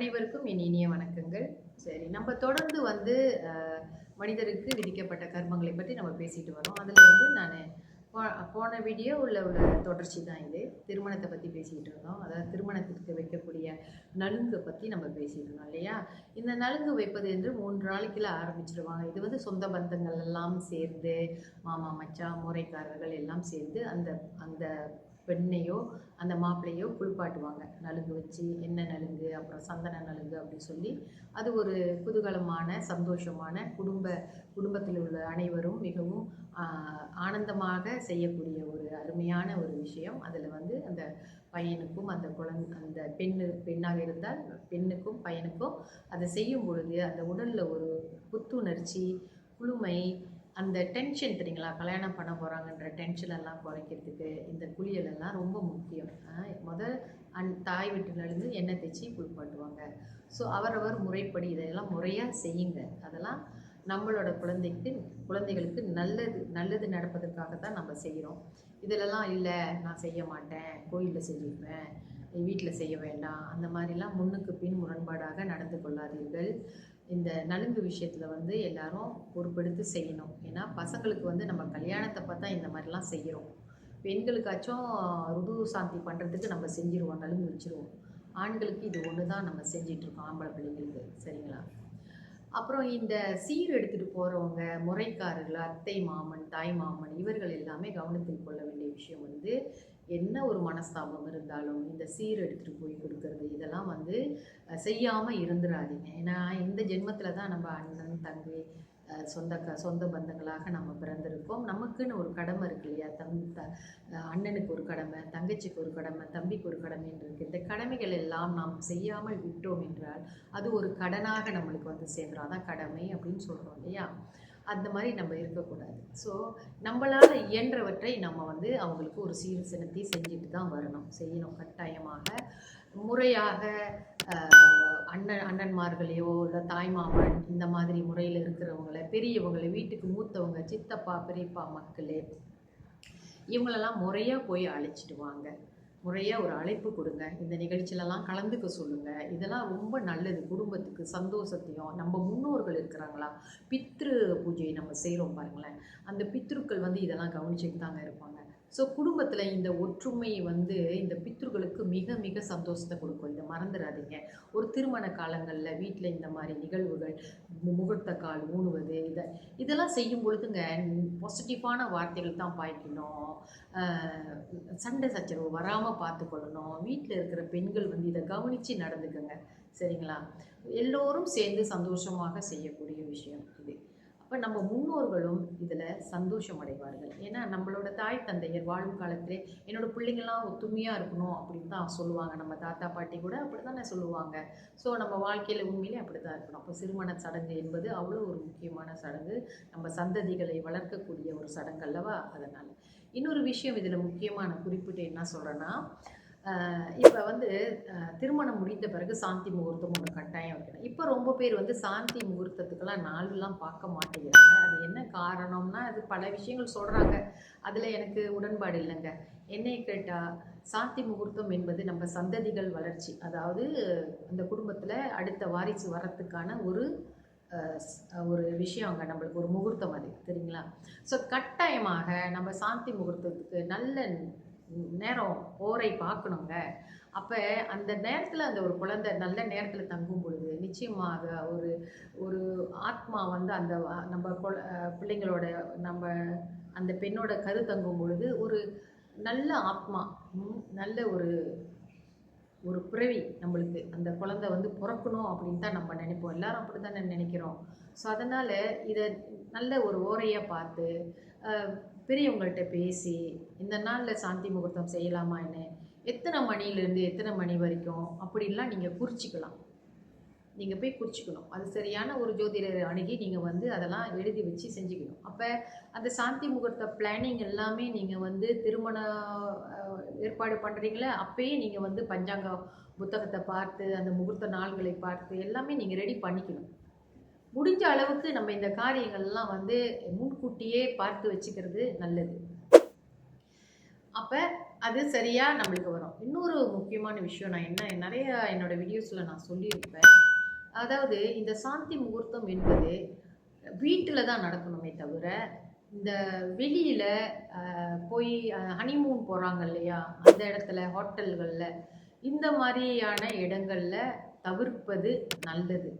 அனைவருக்கும் என் இனிய வணக்கங்கள். சரி நம்ம தொடர்ந்து வந்து மனிதருக்கு விதிக்கப்பட்ட கர்மங்களை பற்றி நம்ம பேசிட்டு வரோம். அதில் வந்து நான் போன வீடியோ உள்ள உள்ள தொடர்ச்சி தான் இது. திருமணத்தை பற்றி பேசிகிட்டு இருந்தோம். அதாவது திருமணத்திற்கு வைக்கக்கூடிய நலுங்கை பற்றி நம்ம பேசிட்டு இருந்தோம் இல்லையா? இந்த நலுங்கு வைப்பது என்று மூன்று நாளைக்குள்ள ஆரம்பிச்சிடுவாங்க இது வந்து சொந்த பந்தங்கள் எல்லாம் சேர்ந்து மாமா மச்சான் முறைக்காரர்கள் எல்லாம் சேர்ந்து அந்த அந்த பெண்ணையோ அந்த மாப்பிள்ளையோ குளிப்பாட்டுவாங்க. நலுங்கு வச்சு என்ன நலுங்கு அப்புறம் சந்தன நலுங்கு அப்படின்னு சொல்லி அது ஒரு குதூகலமான சந்தோஷமான குடும்ப குடும்பத்தில் உள்ள அனைவரும் மிகவும் ஆனந்தமாக செய்யக்கூடிய ஒரு அருமையான ஒரு விஷயம். அதில் வந்து அந்த பையனுக்கும் அந்த குழந்தை அந்த பெண்ணு பெண்ணாக இருந்தால் பெண்ணுக்கும் பையனுக்கும் அதை செய்யும் பொழுது அந்த உடலில் ஒரு புத்துணர்ச்சி குளுமை அந்த டென்ஷன் தெரியுங்களா? கல்யாணம் பண்ண போகிறாங்கன்ற டென்ஷன் எல்லாம் குறைக்கிறதுக்கு இந்த குளியல் எல்லாம் ரொம்ப முக்கியம். முதல் அந் தாய் வீட்டிலேருந்து எண்ணெய் தேய்ச்சி குளிப்பாட்டுவாங்க. ஸோ அவரவர் முறைப்படி இதையெல்லாம் முறையாக செய்யுங்க. அதெல்லாம் நம்மளோட குழந்தைக்கு குழந்தைகளுக்கு நல்லது நல்லது நடப்பதற்காக தான் நம்ம செய்கிறோம் இதிலெல்லாம் இல்லை நான் செய்ய மாட்டேன் கோயிலில் செஞ்சுப்பேன் வீட்டில் செய்ய வேண்டாம் அந்த மாதிரிலாம் முன்னுக்கு பின் முரண்பாடாக நடந்து கொள்ளாதீர்கள். இந்த நலுங்கு விஷயத்தில் வந்து எல்லாரும் பொறுப்பெடுத்து செய்யணும். ஏன்னா பசங்களுக்கு வந்து நம்ம கல்யாணத்தை பார்த்தா இந்த மாதிரிலாம் செய்கிறோம் பெண்களுக்காச்சும் ருது சாந்தி பண்ணுறதுக்கு நம்ம செஞ்சுருவோம் நலுங்கு வச்சுருவோம். ஆண்களுக்கு இது ஒன்று தான் நம்ம செஞ்சிட்ருக்கோம் ஆம்பளை பிள்ளைங்களுக்கு. சரிங்களா? அப்புறம் இந்த சீர் எடுத்துகிட்டு போகிறவங்க முறைக்காரர்கள் அத்தை மாமன் தாய் மாமன் இவர்கள் எல்லாமே கவனத்தில் கொள்ள வேண்டிய விஷயம் வந்து என்ன ஒரு மனஸ்தாபம் இருந்தாலும் இந்த சீர் எடுத்துகிட்டு போய் கொடுக்கறது இதெல்லாம் வந்து செய்யாமல் இருந்துடாதீங்க ஏன்னா இந்த ஜென்மத்தில் தான் நம்ம அண்ணன் தங்கை அஹ், சொந்த க சொந்த பந்தங்களாக நம்ம பிறந்திருக்கோம். நமக்குன்னு ஒரு கடமை இருக்கு இல்லையா? தம் த அண்ணனுக்கு ஒரு கடமை தங்கச்சிக்கு ஒரு கடமை தம்பிக்கு ஒரு கடமைன்னு இருக்குது இந்த கடமைகள் எல்லாம் நாம் செய்யாமல் விட்டோம் என்றால் அது ஒரு கடனாக நம்மளுக்கு வந்து சேர்ந்துடும் அதான் கடமை அப்படின்னு சொல்கிறோம் இல்லையா? அந்த மாதிரி நம்ம இருக்கக்கூடாது. ஸோ நம்மளால் இயன்றவற்றை நம்ம வந்து அவங்களுக்கு ஒரு சீர்சனத்தை செஞ்சுட்டு தான் வரணும். செய்யணும். கட்டாயமாக முறையாக அண்ணன் அண்ணன்மார்களையோ இல்லை தாய்மாமன் இந்த மாதிரி முறையில் இருக்கிறவங்கள பெரியவங்களை வீட்டுக்கு மூத்தவங்க சித்தப்பா பெரியப்பா மக்களே இவங்களெல்லாம் முறையாக போய் அழைச்சிட்டு வாங்க. முறையாக ஒரு அழைப்பு கொடுங்க. இந்த நிகழ்ச்சியிலலாம் கலந்துக்க சொல்லுங்கள் இதெல்லாம் ரொம்ப நல்லது. குடும்பத்துக்கு சந்தோஷத்தையும் நம்ம முன்னோர்கள் இருக்கிறாங்களா? பித்ரு பூஜையை நம்ம செய்கிறோம் பாருங்களேன். அந்த பித்ருக்கள் வந்து இதெல்லாம் கவனிச்சுட்டு தாங்க இருப்பாங்க. ஸோ குடும்பத்தில் இந்த ஒற்றுமை வந்து இந்த பித்ருக்களுக்கு மிக மிக சந்தோஷத்தை கொடுக்கும். இதை மறந்துடாதீங்க ஒரு திருமண காலங்களில் வீட்டில் இந்த மாதிரி நிகழ்வுகள் முகூர்த்த கால் ஊனுவது இதை இதெல்லாம் செய்யும் பொழுதுங்க பாசிட்டிவான வார்த்தைகள் தான் பாய்க்கணும். சண்டை சச்சரவு வராமல் பார்த்துக்கொள்ளணும். வீட்டில் இருக்கிற பெண்கள் வந்து இதை கவனித்து நடந்துக்கோங்க. சரிங்களா? எல்லோரும் சேர்ந்து சந்தோஷமாக செய்யக்கூடிய விஷயம். அப்போ நம்ம முன்னோர்களும் இதில் சந்தோஷம் அடைவார்கள். ஏன்னா நம்மளோட தாய் தந்தையர் வாழும் காலத்திலே என்னோட பிள்ளைங்கள்லாம் ஒத்துமையாக இருக்கணும் அப்படின்னு தான் சொல்லுவாங்க. நம்ம தாத்தா பாட்டி கூட அப்படி தானே சொல்லுவாங்க. ஸோ நம்ம வாழ்க்கையில் உண்மையிலே அப்படி தான் இருக்கணும். அப்போ திருமண சடங்கு என்பது அவ்வளோ ஒரு முக்கியமான சடங்கு. நம்ம சந்ததிகளை வளர்க்கக்கூடிய ஒரு சடங்கு அல்லவா? அதனால். இன்னொரு விஷயம் இதில் முக்கியமான குறிப்பிட்டு என்ன சொல்கிறேன்னா இப்போ வந்து திருமணம் முடிந்த பிறகு சாந்தி முகூர்த்தம் ஒன்று கட்டாயம் வைக்கணும். இப்போ ரொம்ப பேர் வந்து சாந்தி முகூர்த்தத்துக்கெல்லாம் நாளெல்லாம் பார்க்க மாட்டேங்கிறாங்க. அது என்ன காரணம்னா அது பல விஷயங்கள் சொல்கிறாங்க அதில் எனக்கு உடன்பாடு இல்லைங்க. என்னை கேட்டால் சாந்தி முகூர்த்தம் என்பது நம்ம சந்ததிகள் வளர்ச்சி. அதாவது அந்த குடும்பத்தில் அடுத்த வாரிசு வரத்துக்கான ஒரு ஒரு விஷயம் அங்கே நம்மளுக்கு ஒரு முகூர்த்தம் அது. சரிங்களா? ஸோ கட்டாயமாக நம்ம சாந்தி முகூர்த்தத்துக்கு நல்ல நேரம் ஓரை பார்க்கணுங்க. அப்போ அந்த நேரத்தில் அந்த ஒரு குழந்தை நல்ல நேரத்தில் தங்கும் பொழுது நிச்சயமாக ஒரு ஒரு ஆத்மா வந்து அந்த நம்ம பிள்ளைங்களோட நம்ம அந்த பெண்ணோட கரு தங்கும் பொழுது ஒரு நல்ல ஆத்மா நல்ல ஒரு ஒரு பிறவி நம்மளுக்கு அந்த குழந்தை வந்து பிறக்கணும் அப்படின்னு தான் நம்ம நினைப்போம். எல்லாரும் அப்படி தானே நினைக்கிறோம். ஸோ அதனால் இதை நல்ல ஒரு ஓரையாக பார்த்து பெரியவங்கள்ட்ட பேசி இந்த நாளில் சாந்தி முகூர்த்தம் செய்யலாமா என்ன? எத்தனை மணிலேருந்து எத்தனை மணி வரைக்கும்? அப்படிலாம் நீங்கள் குறிச்சிக்கலாம். நீங்கள் போய் குறிச்சிக்கணும். அது சரியான ஒரு ஜோதிடர் அணுகி நீங்கள் வந்து அதெல்லாம் எழுதி வச்சு செஞ்சுக்கணும். அப்போ அந்த சாந்தி முகூர்த்த பிளானிங் எல்லாமே நீங்கள் வந்து திருமண ஏற்பாடு பண்ணுறீங்களே அப்பயே நீங்கள் வந்து பஞ்சாங்க புத்தகத்தை பார்த்து அந்த முகூர்த்த நாள்களை பார்த்து எல்லாமே நீங்கள் ரெடி பண்ணிக்கணும். முடிஞ்ச அளவுக்கு நம்ம இந்த காரியங்கள்லாம் வந்து முன்கூட்டியே பார்த்து வச்சுக்கிறது நல்லது. அப்போ அது சரியாக நம்மளுக்கு வரும். இன்னொரு முக்கியமான விஷயம் நான் என்ன நிறைய என்னோட வீடியோஸில் நான் சொல்லியிருப்பேன். அதாவது இந்த சாந்தி முகூர்த்தம் என்பது வீட்டில் தான் நடக்கணுமே தவிர இந்த வெளியில் போய் ஹனிமூன் போகிறாங்க இல்லையா? அந்த இடத்துல ஹோட்டல்களில் இந்த மாதிரியான இடங்களில் தவிர்ப்பது நல்லது.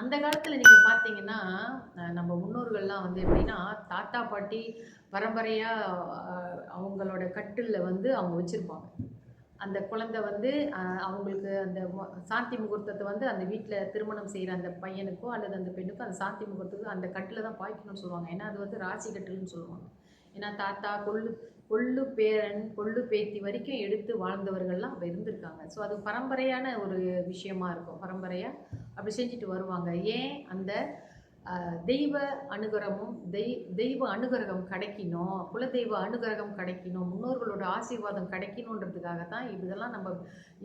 அந்த காலத்தில் நீங்கள் பார்த்தீங்கன்னா நம்ம முன்னோர்கள்லாம் வந்து எப்படின்னா தாத்தா பாட்டி பரம்பரையாக அவங்களோட கட்டிலில் வந்து அவங்க வச்சுருப்பாங்க. அந்த குழந்தை வந்து அவங்களுக்கு அந்த சாந்தி முகூர்த்தத்தை வந்து அந்த வீட்டில் திருமணம் செய்கிற அந்த பையனுக்கோ அல்லது அந்த பெண்ணுக்கோ அந்த சாந்தி முகூர்த்தத்துக்கு அந்த கட்டில் தான் பாய்க்கணும்னு சொல்லுவாங்க. ஏன்னா அது வந்து ராசி கட்டில்னு சொல்லுவாங்க. ஏன்னா தாத்தா கொள்ளு கொள்ளு பேரன் கொள்ளு பேத்தி வரைக்கும் எடுத்து வாழ்ந்தவர்கள்லாம் இருந்திருக்காங்க. ஸோ அது பரம்பரையான ஒரு விஷயமா இருக்கும். பரம்பரையாக அப்படி செஞ்சுட்டு வருவாங்க. ஏன்? அந்த தெய்வ அனுகிரகமும் தெய் தெய்வ அனுகிரகம் கிடைக்கணும் குலதெய்வ அனுகிரகம் கிடைக்கணும் முன்னோர்களோட ஆசீர்வாதம் கிடைக்கணுன்றதுக்காக தான் இதெல்லாம் நம்ம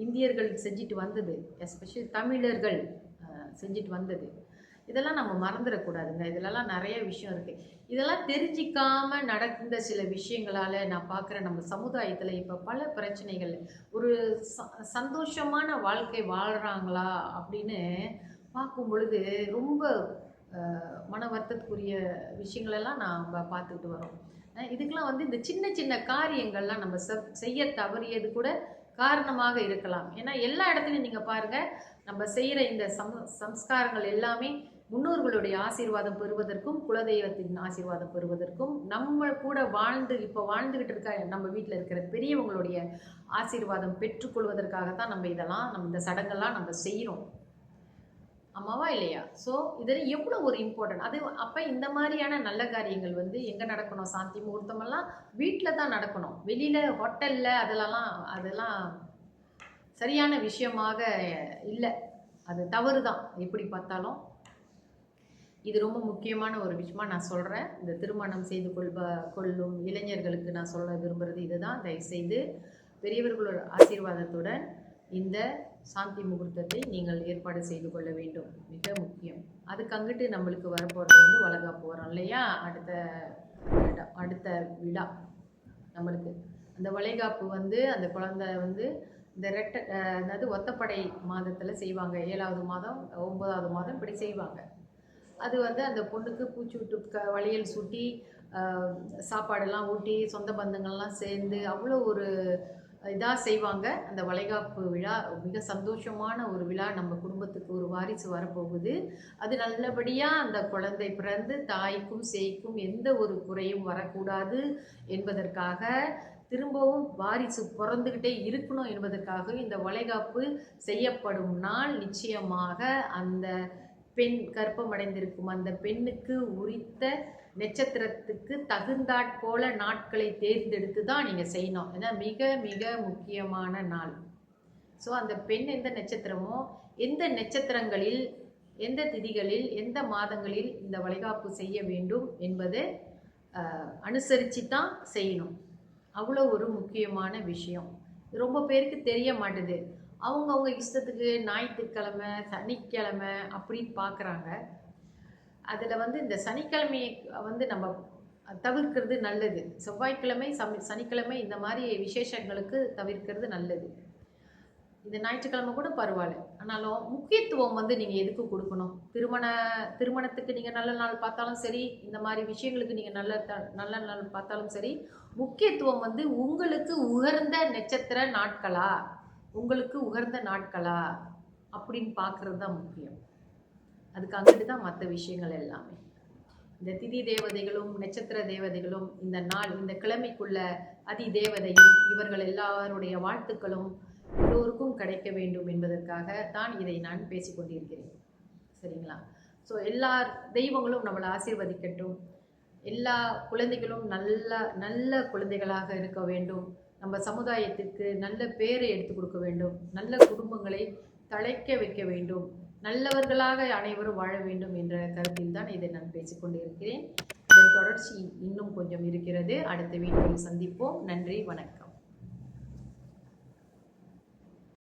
இந்தியர்கள் செஞ்சுட்டு வந்தது. எஸ்பெஷலி தமிழர்கள் செஞ்சுட்டு வந்தது. இதெல்லாம் நம்ம மறந்துடக்கூடாதுங்க. இதுலலாம் நிறைய விஷயம் இருக்குது இதெல்லாம் தெரிஞ்சிக்காம நடந்த சில விஷயங்களால் நான் பார்க்குற நம்ம சமுதாயத்தில் இப்போ பல பிரச்சனைகள். ஒரு ச சந்தோஷமான வாழ்க்கை வாழ்கிறாங்களா அப்படின்னு பார்க்கும் பொழுது ரொம்ப மன வருத்தத்துக்குரிய விஷயங்களெல்லாம் நாம் பார்த்துக்கிட்டு வரோம். இதுக்கெலாம் வந்து இந்த சின்ன சின்ன காரியங்கள்லாம் நம்ம செய்ய தவறியது கூட காரணமாக இருக்கலாம். ஏன்னா எல்லா இடத்துலையும் நீங்கள் பாருங்கள் நம்ம செய்கிற இந்த சம் சம்ஸ்காரங்கள் எல்லாமே முன்னோர்களுடைய ஆசீர்வாதம் பெறுவதற்கும் குலதெய்வத்தின் ஆசீர்வாதம் பெறுவதற்கும் நம்ம கூட வாழ்ந்து இப்போ வாழ்ந்துகிட்டு இருக்க நம்ம வீட்டில் இருக்கிற பெரியவங்களுடைய ஆசீர்வாதம் பெற்றுக்கொள்வதற்காக தான் நம்ம இதெல்லாம் நம்ம இந்த சடங்கெல்லாம் நம்ம செய்கிறோம் ஆமாவா இல்லையா? ஸோ இதில் எவ்வளோ ஒரு இம்பார்ட்டன்ட் அது அப்போ இந்த மாதிரியான நல்ல காரியங்கள் வந்து எங்கே நடக்கணும்? சாந்தி முகூர்த்தமெல்லாம் வீட்டில் தான் நடக்கணும். வெளியில் ஹோட்டலில் அதெல்லாம் அதெல்லாம் சரியான விஷயமாக இல்லை. அது தவறு தான் எப்படி பார்த்தாலும் இது ரொம்ப முக்கியமான ஒரு விஷயமா நான் சொல்கிறேன் இந்த திருமணம் செய்து கொள்ப கொள்ளும் இளைஞர்களுக்கு நான் சொல்ல விரும்புகிறது இதுதான். தயவுசெய்து பெரியவர்களோட ஆசீர்வாதத்துடன் இந்த சாந்தி முகூர்த்தத்தை நீங்கள் ஏற்பாடு செய்து கொள்ள வேண்டும். மிக முக்கியம். அதுக்கு அங்கிட்டு நம்மளுக்கு வரப்போகிறது வந்து வளகாப்பு வரும் இல்லையா? அடுத்த அடுத்த விழா நம்மளுக்கு. அந்த வளைகாப்பு வந்து அந்த குழந்தை வந்து இந்த ரெட்ட அதாவது ஒத்தப்படை மாதத்தில் செய்வாங்க. ஏழாவது மாதம் ஒன்பதாவது மாதம் இப்படி செய்வாங்க. அது வந்து அந்த பொண்ணுக்கு பூச்சி விட்டு க வளையல் சூட்டி சாப்பாடெல்லாம் ஊட்டி சொந்த பந்தங்கள்லாம் சேர்ந்து அவ்வளோ ஒரு இதாக செய்வாங்க. அந்த வளைகாப்பு விழா மிக சந்தோஷமான ஒரு விழா நம்ம குடும்பத்துக்கு ஒரு வாரிசு வரப்போகுது. அது நல்லபடியாக அந்த குழந்தை பிறந்து தாய்க்கும் சேய்க்கும் எந்த ஒரு குறையும் வரக்கூடாது என்பதற்காக திரும்பவும் வாரிசு பிறந்துக்கிட்டே இருக்கணும் என்பதற்காக இந்த வளைகாப்பு செய்யப்படும் நாள் நிச்சயமாக அந்த பெண் கர்ப்பமடைந்திருக்கும். அந்த பெண்ணுக்கு உரித்த நட்சத்திரத்துக்கு தகுந்தாற் போல நாட்களை தேர்ந்தெடுத்து தான் நீங்கள் செய்யணும். ஏன்னா மிக மிக முக்கியமான நாள். ஸோ அந்த பெண் எந்த நட்சத்திரமோ எந்த நட்சத்திரங்களில் எந்த திதிகளில் எந்த மாதங்களில் இந்த வளைகாப்பு செய்ய வேண்டும் என்பதை அனுசரித்து தான் செய்யணும். அவ்வளோ ஒரு முக்கியமான விஷயம். ரொம்ப பேருக்கு தெரிய மாட்டுது. அவங்கவுங்க இஷ்டத்துக்கு ஞாயிற்றுக்கிழமை சனிக்கிழமை அப்படின்னு பார்க்குறாங்க. அதில் வந்து இந்த சனிக்கிழமையை வந்து நம்ம தவிர்க்கிறது நல்லது. செவ்வாய்க்கிழமை சம சனிக்கிழமை இந்த மாதிரி விசேஷங்களுக்கு தவிர்க்கிறது நல்லது. இந்த ஞாயிற்றுக்கிழமை கூட பரவாயில்ல. ஆனாலும் முக்கியத்துவம் வந்து நீங்கள் எதுக்கு கொடுக்கணும்? திருமண திருமணத்துக்கு நீங்கள் நல்ல நாள் பார்த்தாலும் சரி இந்த மாதிரி விஷயங்களுக்கு நீங்கள் நல்ல த- நல்ல நாள் பார்த்தாலும் சரி முக்கியத்துவம் வந்து உங்களுக்கு உகர்ந்த நட்சத்திர நாட்களா? உங்களுக்கு உகர்ந்த நாட்களா? அப்படின்னு பார்க்குறது தான் முக்கியம். அதுக்கு அங்கிட்டு தான் மற்ற விஷயங்கள் எல்லாமே. இந்த திதி தேவதைகளும் நட்சத்திர தேவதைகளும் இந்த நாள் இந்த கிழமைக்குள்ள அதி தேவதையும் இவர்கள் எல்லாருடைய வாழ்த்துக்களும் எல்லோருக்கும் கிடைக்க வேண்டும் என்பதற்காக தான் இதை நான் பேசிக்கொண்டிருக்கிறேன் சரிங்களா? ஸோ எல்லா தெய்வங்களும் நம்மளை ஆசீர்வதிக்கட்டும். எல்லா குழந்தைகளும் நல்ல நல்ல குழந்தைகளாக இருக்க வேண்டும். நம்ம சமுதாயத்திற்கு நல்ல பேரை எடுத்து கொடுக்க வேண்டும். நல்ல குடும்பங்களை தழைக்க வைக்க வேண்டும். நல்லவர்களாக அனைவரும் வாழ வேண்டும் என்ற கருத்தில் தான் இதை நான் பேசிக்கொண்டிருக்கிறேன் இதன் தொடர்ச்சி இன்னும் கொஞ்சம் இருக்கிறது. அடுத்த வீடியோவில் சந்திப்போம். நன்றி. வணக்கம்.